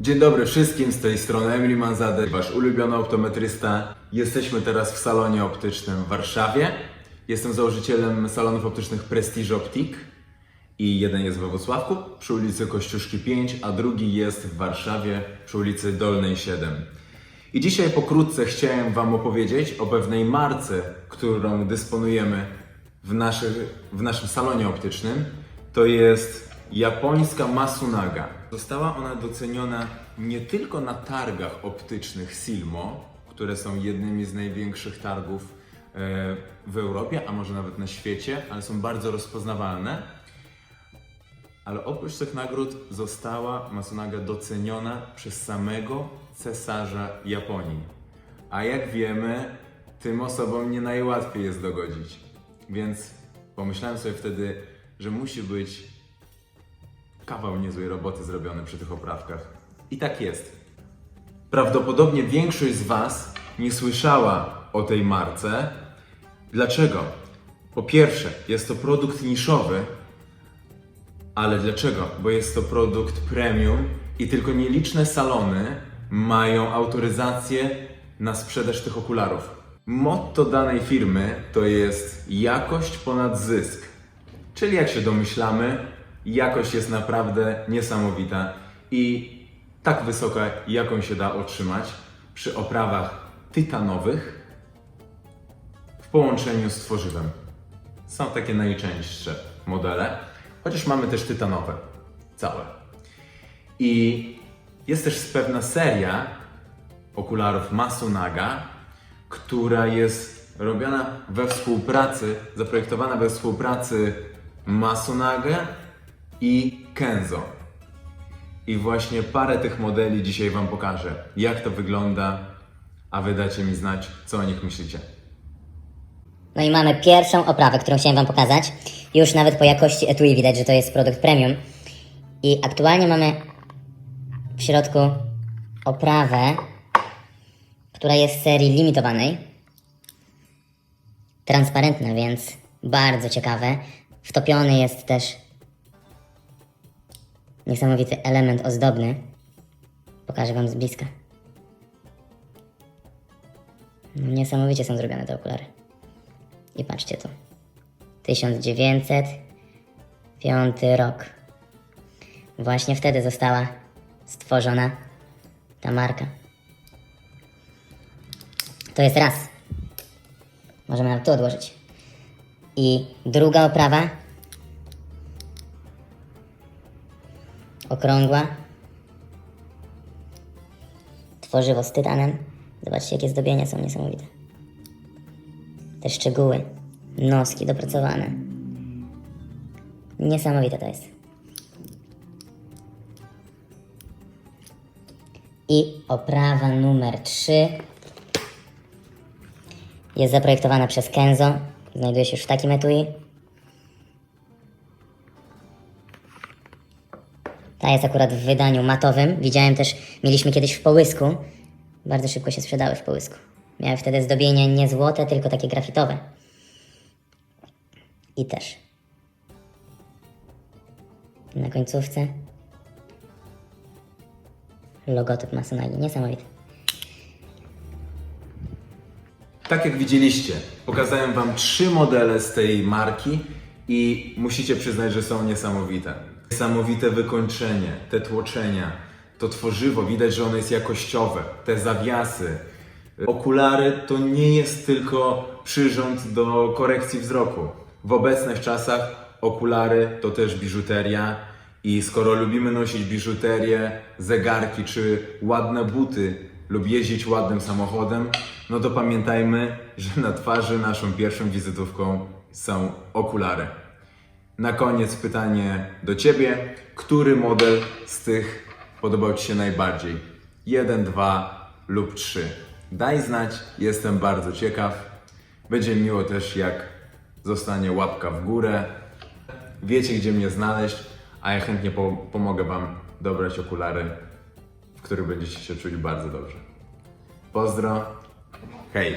Dzień dobry wszystkim, z tej strony Emily Manzade, wasz ulubiony optometrysta. Jesteśmy teraz w salonie optycznym w Warszawie. Jestem założycielem salonów optycznych Prestige Optik i jeden jest we Wrocławku przy ulicy Kościuszki 5, a drugi jest w Warszawie przy ulicy Dolnej 7. I dzisiaj pokrótce chciałem Wam opowiedzieć o pewnej marce, którą dysponujemy w, naszych, w naszym salonie optycznym. To jest japońska Masunaga. Została ona doceniona nie tylko na targach optycznych Silmo, które są jednymi z największych targów e, w Europie, a może nawet na świecie, ale są bardzo rozpoznawalne. Ale oprócz tych nagród została Masunaga doceniona przez samego cesarza Japonii. A jak wiemy, tym osobom nie najłatwiej jest dogodzić. Więc pomyślałem sobie wtedy, że musi być kawał niezłej roboty zrobiony przy tych oprawkach. I tak jest. Prawdopodobnie większość z Was nie słyszała o tej marce. Dlaczego? Po pierwsze, jest to produkt niszowy, ale dlaczego? Bo jest to produkt premium i tylko nieliczne salony mają autoryzację na sprzedaż tych okularów. Motto danej firmy to jest jakość ponad zysk. Czyli jak się domyślamy, jakość jest naprawdę niesamowita i tak wysoka, jaką się da otrzymać przy oprawach tytanowych w połączeniu z tworzywem. Są takie najczęstsze modele, chociaż mamy też tytanowe, całe. I jest też pewna seria okularów Masunaga, która jest robiona we współpracy, zaprojektowana we współpracy Masunaga i Kenzo. I właśnie parę tych modeli dzisiaj Wam pokażę, jak to wygląda, a Wy dacie mi znać, co o nich myślicie. No i mamy pierwszą oprawę, którą chciałem Wam pokazać. Już nawet po jakości etui widać, że to jest produkt premium. I aktualnie mamy w środku oprawę, która jest serii limitowanej. Transparentna, więc bardzo ciekawe. Wtopiony jest też niesamowity element ozdobny. Pokażę Wam z bliska. Niesamowicie są zrobione te okulary. I patrzcie tu. 1905 rok. Właśnie wtedy została stworzona ta marka. To jest raz. Możemy nawet tu odłożyć. I druga oprawa. Okrągła. Tworzywo z tytanem. Zobaczcie, jakie zdobienia są niesamowite. Te szczegóły, noski dopracowane. Niesamowite to jest. I oprawa numer 3 jest zaprojektowana przez Kenzo. Znajduje się już w takim etui. Ta jest akurat w wydaniu matowym. Widziałem też, mieliśmy kiedyś w połysku. Bardzo szybko się sprzedały w połysku. Miały wtedy zdobienie nie złote, tylko takie grafitowe. I też. Na końcówce logotyp Masonagi. Niesamowity. Tak jak widzieliście, pokazałem Wam trzy modele z tej marki i musicie przyznać, że są niesamowite. Niesamowite wykończenie, te tłoczenia, to tworzywo, widać, że ono jest jakościowe, te zawiasy. Okulary to nie jest tylko przyrząd do korekcji wzroku. W obecnych czasach okulary to też biżuteria i skoro lubimy nosić biżuterię, zegarki czy ładne buty lub jeździć ładnym samochodem, no to pamiętajmy, że na twarzy naszą pierwszą wizytówką są okulary. Na koniec pytanie do Ciebie. Który model z tych podobał Ci się najbardziej? Jeden, dwa lub trzy. Daj znać, jestem bardzo ciekaw. Będzie miło też, jak zostanie łapka w górę. Wiecie, gdzie mnie znaleźć, a ja chętnie po pomogę Wam dobrać okulary, w których będziecie się czuć bardzo dobrze. Pozdro. Hej!